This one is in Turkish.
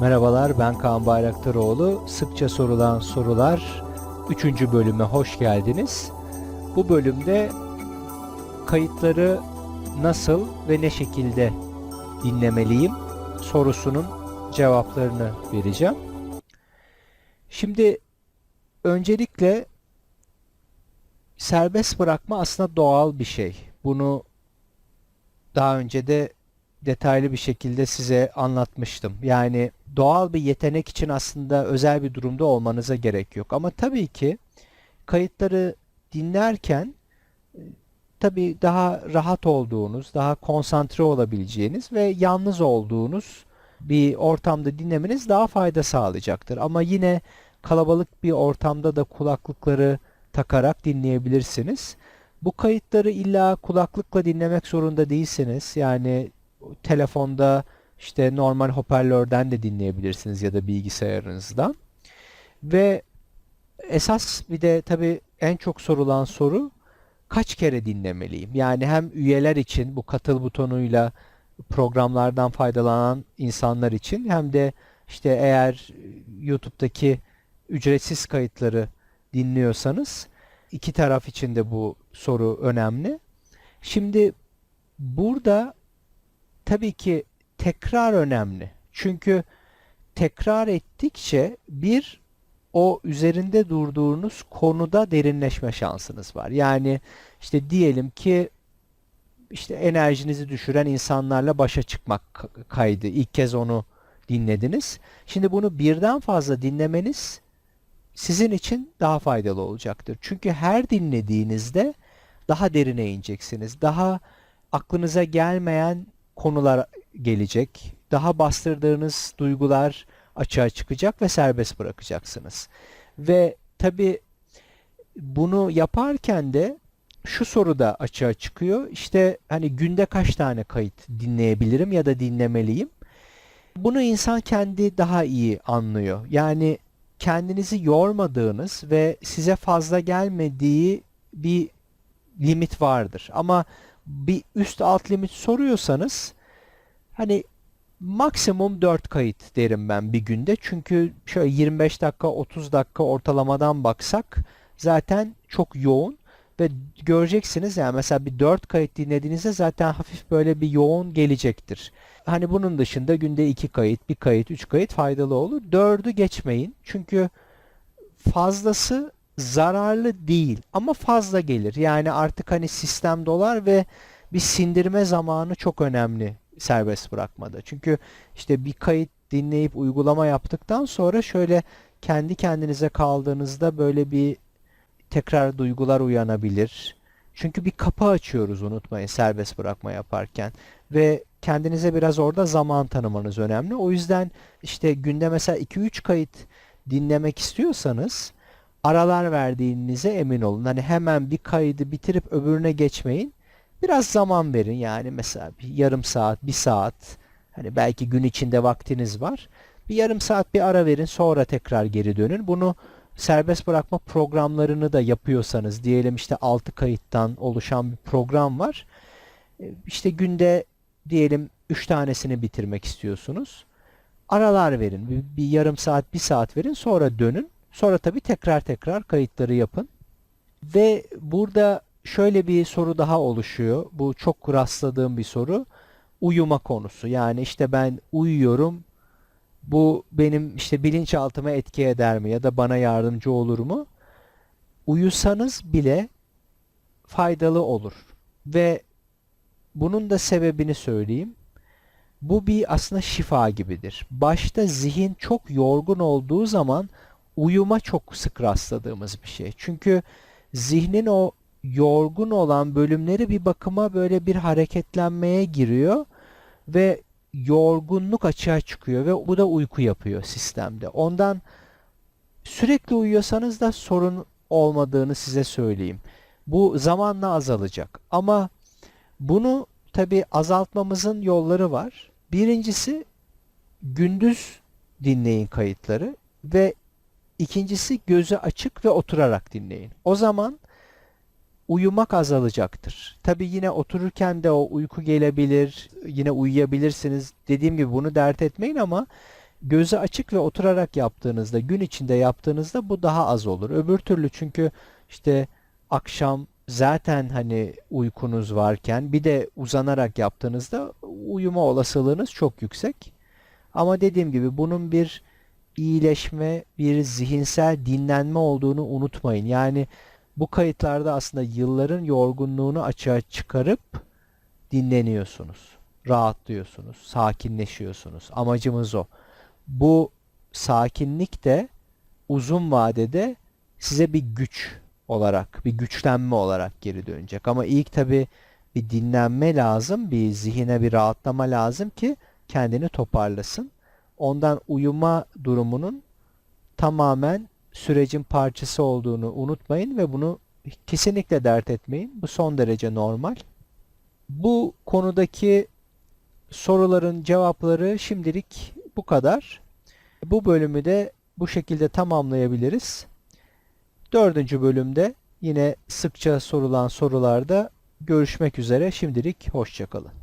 Merhabalar ben Kaan Bayraktaroğlu. Sıkça sorulan sorular 3. bölüme hoş geldiniz. Bu bölümde kayıtları nasıl ve ne şekilde dinlemeliyim sorusunun cevaplarını vereceğim. Şimdi öncelikle serbest bırakma aslında doğal bir şey. Bunu daha önce de detaylı bir şekilde size anlatmıştım. Yani doğal bir yetenek için aslında özel bir durumda olmanıza gerek yok. Ama tabii ki kayıtları dinlerken e, tabii daha rahat olduğunuz, daha konsantre olabileceğiniz ve yalnız olduğunuz bir ortamda dinlemeniz daha fayda sağlayacaktır. Ama yine kalabalık bir ortamda da kulaklıkları takarak dinleyebilirsiniz. Bu kayıtları illa kulaklıkla dinlemek zorunda değilsiniz. Yani telefonda işte normal hoparlörden de dinleyebilirsiniz ya da bilgisayarınızdan. Ve esas bir de tabii en çok sorulan soru kaç kere dinlemeliyim? Yani hem üyeler için bu katıl butonuyla programlardan faydalanan insanlar için hem de işte eğer YouTube'daki ücretsiz kayıtları dinliyorsanız iki taraf için de bu soru önemli. Şimdi burada tabii ki tekrar önemli. Çünkü tekrar ettikçe bir o üzerinde durduğunuz konuda derinleşme şansınız var. Yani işte diyelim ki işte enerjinizi düşüren insanlarla başa çıkmak kaydı. İlk kez onu dinlediniz. Şimdi bunu birden fazla dinlemeniz sizin için daha faydalı olacaktır. Çünkü her dinlediğinizde daha derine ineceksiniz. Daha aklınıza gelmeyen konular gelecek. Daha bastırdığınız duygular açığa çıkacak ve serbest bırakacaksınız. Ve tabi bunu yaparken de şu soru da açığa çıkıyor. İşte hani günde kaç tane kayıt dinleyebilirim ya da dinlemeliyim? Bunu insan kendi daha iyi anlıyor. Yani kendinizi yormadığınız ve size fazla gelmediği bir limit vardır. Ama bir üst alt limit soruyorsanız hani maksimum 4 kayıt derim ben bir günde. Çünkü şöyle 25 dakika 30 dakika ortalamadan baksak zaten çok yoğun ve göreceksiniz yani mesela bir 4 kayıt dinlediğinizde zaten hafif böyle bir yoğun gelecektir. Hani bunun dışında günde 2 kayıt, 1 kayıt, 3 kayıt faydalı olur. 4'ü geçmeyin. Çünkü fazlası zararlı değil ama fazla gelir. Yani artık hani sistem dolar ve bir sindirme zamanı çok önemli serbest bırakmada. Çünkü işte bir kayıt dinleyip uygulama yaptıktan sonra şöyle kendi kendinize kaldığınızda böyle bir tekrar duygular uyanabilir. Çünkü bir kapı açıyoruz unutmayın serbest bırakma yaparken ve kendinize biraz orada zaman tanımanız önemli. O yüzden işte günde mesela 2-3 kayıt dinlemek istiyorsanız aralar verdiğinize emin olun. Hani hemen bir kaydı bitirip öbürüne geçmeyin. Biraz zaman verin yani mesela bir yarım saat, bir saat. Hani belki gün içinde vaktiniz var. Bir yarım saat bir ara verin sonra tekrar geri dönün. Bunu serbest bırakma programlarını da yapıyorsanız diyelim işte 6 kayıttan oluşan bir program var. E, işte günde diyelim 3 tanesini bitirmek istiyorsunuz. Aralar verin. Bir, bir yarım saat, bir saat verin. Sonra dönün. Sonra tabii tekrar tekrar kayıtları yapın. Ve burada şöyle bir soru daha oluşuyor. Bu çok rastladığım bir soru. Uyuma konusu. Yani işte ben uyuyorum. Bu benim işte bilinçaltıma etki eder mi ya da bana yardımcı olur mu? Uyusanız bile faydalı olur. Ve bunun da sebebini söyleyeyim. Bu bir aslında şifa gibidir. Başta zihin çok yorgun olduğu zaman uyuma çok sık rastladığımız bir şey. Çünkü zihnin o yorgun olan bölümleri bir bakıma böyle bir hareketlenmeye giriyor ve yorgunluk açığa çıkıyor ve bu da uyku yapıyor sistemde. Ondan sürekli uyuyorsanız da sorun olmadığını size söyleyeyim. Bu zamanla azalacak. Ama bunu tabi azaltmamızın yolları var. Birincisi gündüz dinleyin kayıtları ve ikincisi gözü açık ve oturarak dinleyin. O zaman uyumak azalacaktır. Tabi yine otururken de o uyku gelebilir, yine uyuyabilirsiniz. Dediğim gibi bunu dert etmeyin ama gözü açık ve oturarak yaptığınızda, gün içinde yaptığınızda bu daha az olur. Öbür türlü çünkü işte akşam zaten hani uykunuz varken bir de uzanarak yaptığınızda uyuma olasılığınız çok yüksek. Ama dediğim gibi bunun bir iyileşme, bir zihinsel dinlenme olduğunu unutmayın. Yani bu kayıtlarda aslında yılların yorgunluğunu açığa çıkarıp dinleniyorsunuz, rahatlıyorsunuz, sakinleşiyorsunuz. Amacımız o. Bu sakinlik de uzun vadede size bir güç olarak, bir güçlenme olarak geri dönecek. Ama ilk tabii bir dinlenme lazım, bir zihine bir rahatlama lazım ki kendini toparlasın. Ondan uyuma durumunun tamamen sürecin parçası olduğunu unutmayın ve bunu kesinlikle dert etmeyin. Bu son derece normal. Bu konudaki soruların cevapları şimdilik bu kadar. Bu bölümü de bu şekilde tamamlayabiliriz. Dördüncü bölümde yine sıkça sorulan sorularda görüşmek üzere. Şimdilik hoşçakalın.